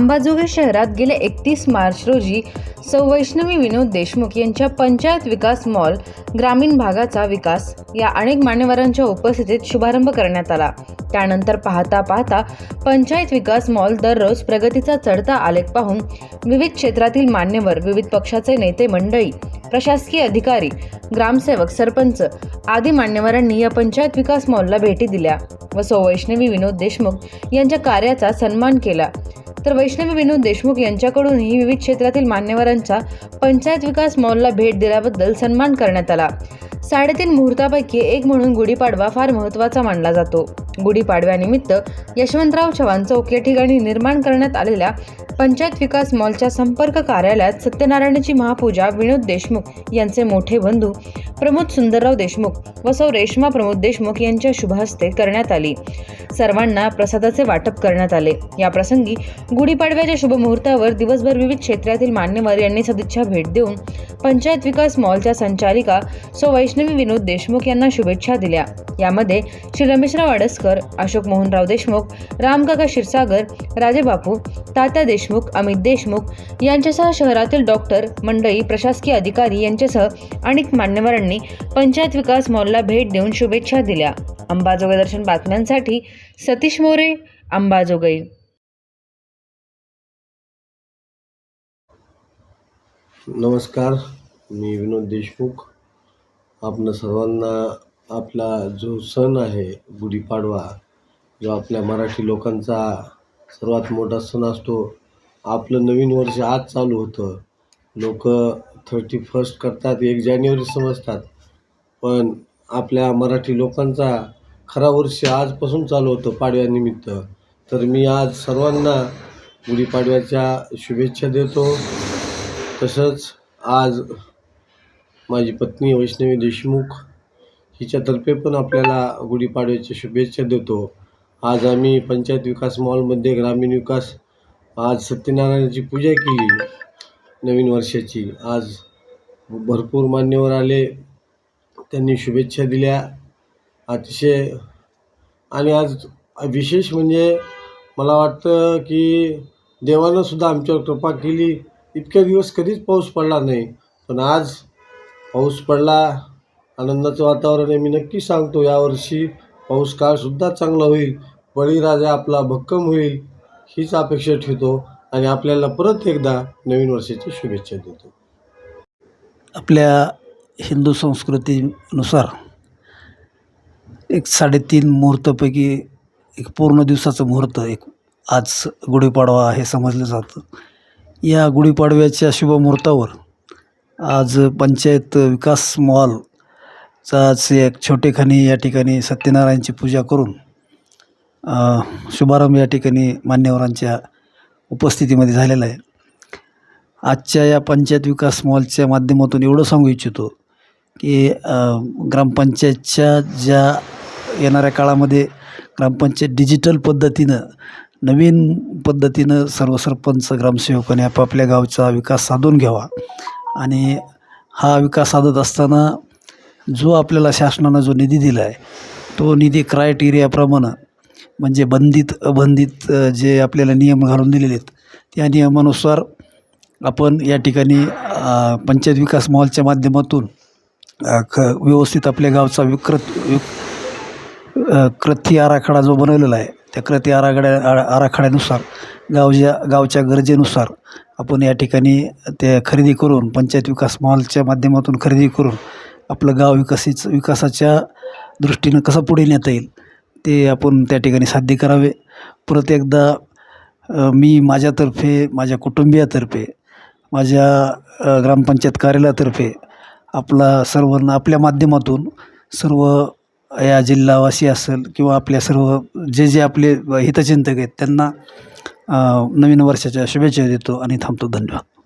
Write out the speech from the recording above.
अंबाजोगाई शहरात गेले एकतीस मार्च रोजी सौ वैष्णवी विनोद देशमुख यांच्या पंचायत विकास मॉल ग्रामीण भागाचा विकास या अनेक मान्यवरांच्या उपस्थितीत शुभारंभ करण्यात आला. त्यानंतर पाहता पाहता पंचायत विकास मॉल दररोज प्रगतीचा चढता आलेख पाहून विविध क्षेत्रातील मान्यवर विविध पक्षाचे नेते मंडळी प्रशासकीय अधिकारी ग्रामसेवक सरपंच आदी मान्यवरांनी या पंचायत विकास मॉलला भेटी दिल्या व सौ वैष्णवी विनोद देशमुख यांच्या कार्याचा सन्मान केला. तर वैष्णवी विनोद देशमुख यांच्याकडूनही विविध क्षेत्रातील मान्यवरांचा पंचायत विकास मॉलला भेट दिल्याबद्दल सन्मान करण्यात आला. साडेतीन मुहूर्तापैकी एक म्हणून गुढीपाडवा फार महत्त्वाचा मानला जातो. गुढीपाडव्यानिमित्त यशवंतराव चव्हाण चौक या ठिकाणी निर्माण करण्यात आलेल्या पंचायत विकास मॉलच्या संपर्क कार्यालयात सत्यनारायणाची महापूजा विनोद देशमुख यांचे मोठे बंधू प्रमोद सुंदरराव देशमुख व सौ रेश्मा प्रमोद देशमुख यांच्या शुभहस्ते करण्यात आली. सर्वांना प्रसादाचे वाटप करण्यात आले. या प्रसंगी गुढीपाडव्याच्या शुभमुहूर्तावर दिवसभर विविध क्षेत्रातील मान्यवर यांनी सदिच्छा भेट देऊन पंचायत विकास मॉलच्या संचालिका सौ वैष्णवी विनोद देशमुख यांना शुभेच्छा दिल्या. यामध्ये श्री रमेशराव अडसकर अशोक मोहनराव देशमुख रामकाका क्षीरसागर राजेबापू तात्या देशमुख अमित देशमुख यांच्यासह शहरातील डॉक्टर मंडळी प्रशासकीय अधिकारी यांच्यासह अनेक मान्यवरांनी पंचायत विकास मॉलला भेट देऊन शुभेच्छा दिल्या. अंबाजोगाई दर्शन बातम्यांसाठी सतीश मोरे अंबाजोगाई. नमस्कार मी विनोद देशमुख. आपण सर्वांना आपला जो सण आहे गुढीपाडवा जो आपल्या मराठी लोकांचा सर्वात मोठा सण असतो आपलं नवीन वर्ष आज चालू होतं. लोक थर्टी फर्स्ट करतात एक जानेवारी समजतात. पण आपल्या मराठी लोकांचा खरा वर्ष आजपासून चालू होतं पाडव्यानिमित्त. तर मी आज सर्वांना गुढीपाडव्याच्या शुभेच्छा देतो. तसंच आज माझी पत्नी वैष्णवी देशमुख हिच्यातर्फे पण आपल्याला गुढीपाडव्याच्या शुभेच्छा देतो. आज आम्ही पंचायत विकास मॉलमध्ये ग्रामीण विकास आज सत्यनारायणाची पूजा केली. नवीन वर्षाची. आज भरपूर मान्यवर आले. त्यांनी शुभेच्छा दिल्या. अतिशय आणि आज विशेष म्हणजे मला वाटतं की देवानं सुद्धा आमच्यावर कृपा केली. इतक्या दिवस कधीच पाऊस पडला नाही. पण आज पाऊस पडला. आनंदाचं वातावरण आहे. मी नक्की सांगतो यावर्षी पाऊस काळसुद्धा चांगला होईल. बळीराजा आपला भक्कम होईल हीच अपेक्षा ठेवतो. आणि आपल्याला परत एकदा नवीन वर्षाची शुभेच्छा देतो. आपल्या हिंदू संस्कृतीनुसार एक साडेतीन मुहूर्तापैकी एक पूर्ण दिवसाचं मुहूर्त एक आज गुढीपाडवा हे समजलं जातं. या गुढीपाडव्याच्या शुभ मुहूर्तावर आज पंचायत विकास मॉलचा आज एक छोटेखानी या ठिकाणी सत्यनारायणची पूजा करून शुभारंभ या ठिकाणी मान्यवरांच्या उपस्थितीमध्ये झालेला आहे. आजच्या या पंचायत विकास मॉलच्या माध्यमातून एवढं सांगू इच्छितो की ग्रामपंचायतच्या ज्या येणाऱ्या काळामध्ये ग्रामपंचायत डिजिटल पद्धतीनं नवीन पद्धतीनं सर्व सरपंच ग्रामसेवकाने आपापल्या गावचा विकास साधून घ्यावा. आणि हा विकास साधत असताना जो आपल्याला शासनानं जो निधी दिला आहे तो निधी क्रायटेरियाप्रमाणे म्हणजे बंदित अबंदित जे आपल्याला नियम घालून दिलेले आहेत त्या नियमानुसार आपण या ठिकाणी पंचायत विकास मॉलच्या माध्यमातून ख व्यवस्थित आपल्या गावचा विकृत विक कृती आराखडा जो बनवलेला आहे त्या कृती आराखड्या आ- आराखड्यानुसार गावच्या गावच्या गरजेनुसार आपण या ठिकाणी ते खरेदी करून पंचायत विकास मॉलच्या माध्यमातून खरेदी करून आपलं गाव विकसित विकासाच्या दृष्टीनं कसं पुढे नेता येईल ते आपण त्या ठिकाणी साध्य करावे. परत एकदा मी माझ्यातर्फे माझ्या कुटुंबियातर्फे माझ्या ग्रामपंचायत कार्यालयातर्फे आपला सर्वांना आपल्या माध्यमातून सर्व या जिल्हावासी असेल किंवा आपल्या सर्व जे जे आपले हितचिंतक आहेत त्यांना नवीन वर्षाच्या शुभेच्छा देतो आणि थांबतो. धन्यवाद.